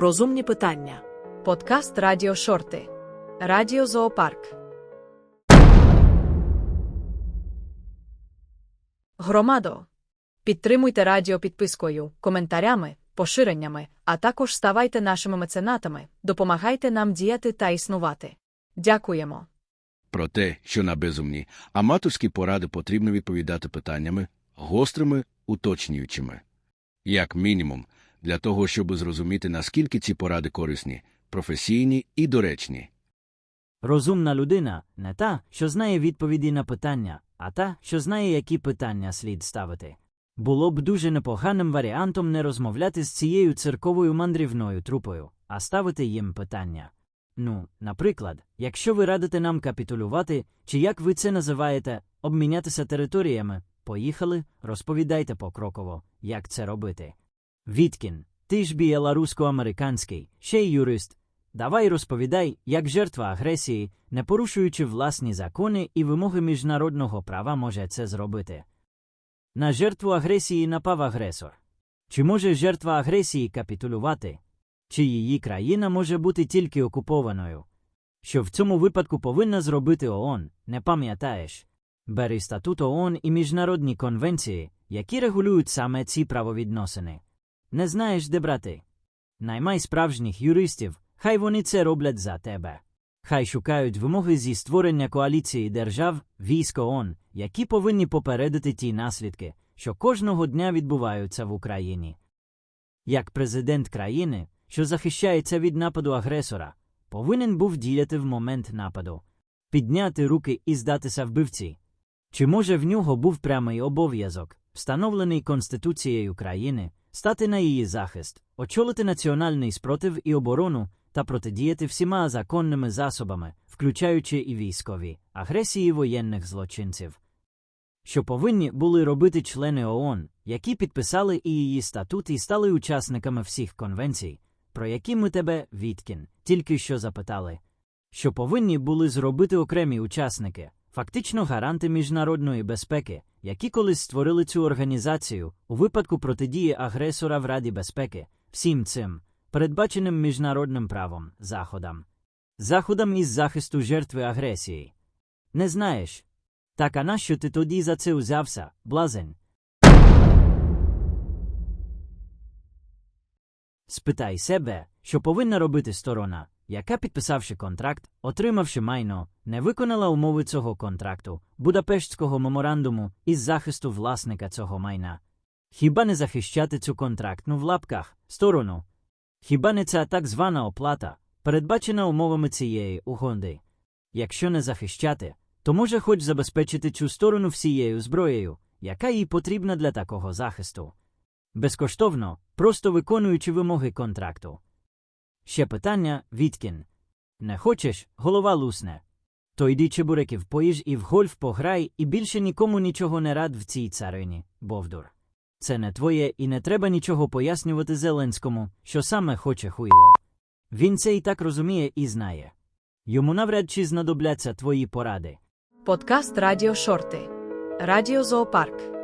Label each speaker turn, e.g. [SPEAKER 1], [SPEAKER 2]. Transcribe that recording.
[SPEAKER 1] Розумні питання.
[SPEAKER 2] Подкаст Радіо Шорти. Радіо Зоопарк. Громадо. Підтримуйте радіо підпискою, коментарями, поширеннями, а також ставайте нашими меценатами, допомагайте нам діяти та існувати. Дякуємо.
[SPEAKER 3] Про те, що на безумні, аматорські поради потрібно відповідати питаннями гострими, уточнюючими. Як мінімум, для того, щоб зрозуміти, наскільки ці поради корисні, професійні і доречні.
[SPEAKER 4] Розумна людина не та, що знає відповіді на питання, а та, що знає, які питання слід ставити. Було б дуже непоганим варіантом не розмовляти з цією цирковою мандрівною трупою, а ставити їм питання. Ну, наприклад, якщо ви радите нам капітулювати, чи як ви це називаєте, обмінятися територіями, поїхали, розповідайте покроково, як це робити. Віткін, ти ж білорусько-американський, ще й юрист. Давай розповідай, як жертва агресії, не порушуючи власні закони і вимоги міжнародного права, може це зробити. На жертву агресії напав агресор. Чи може жертва агресії капітулювати? Чи її країна може бути тільки окупованою? Що в цьому випадку повинна зробити ООН, не пам'ятаєш? Бери статут ООН і міжнародні конвенції, які регулюють саме ці правовідносини. Не знаєш, де брати? Наймай справжніх юристів, хай вони це роблять за тебе. Хай шукають вимоги зі створення коаліції держав, військ ООН, які повинні попередити ті наслідки, що кожного дня відбуваються в Україні. Як президент країни, що захищається від нападу агресора, повинен був діяти в момент нападу, підняти руки і здатися вбивці. Чи може в нього був прямий обов'язок, встановлений Конституцією країни, стати на її захист, очолити національний спротив і оборону та протидіяти всіма законними засобами, включаючи і військові, агресії воєнних злочинців? Що повинні були робити члени ООН, які підписали і її статут і стали учасниками всіх конвенцій, про які ми тебе, Віткін, тільки що запитали, що повинні були зробити окремі учасники, фактично гаранти міжнародної безпеки, які колись створили цю організацію у випадку протидії агресора в Раді безпеки, всім цим, передбаченим міжнародним правом, заходам, заходам із захисту жертви агресії. Не знаєш? Так а нащо ти тоді за це узявся, блазень? Спитай себе, що повинна робити сторона, яка, підписавши контракт, отримавши майно, не виконала умови цього контракту, Будапештського меморандуму із захисту власника цього майна. Хіба не захищати цю контрактну в лапках сторону? Хіба не ця так звана оплата, передбачена умовами цієї угоди? Якщо не захищати, то може хоч забезпечити цю сторону всією зброєю, яка їй потрібна для такого захисту. Безкоштовно, просто виконуючи вимоги контракту. Ще питання, Віткін. Не хочеш, голова лусне. То йди чебуреків поїж і в гольф пограй, і більше нікому нічого не рад в цій царині, Бовдур. Це не твоє і не треба нічого пояснювати Зеленському, що саме хоче хуйло. Він це і так розуміє і знає. Йому навряд чи знадобляться твої поради.
[SPEAKER 2] Подкаст Радіо Шорти. Радіо Зоопарк.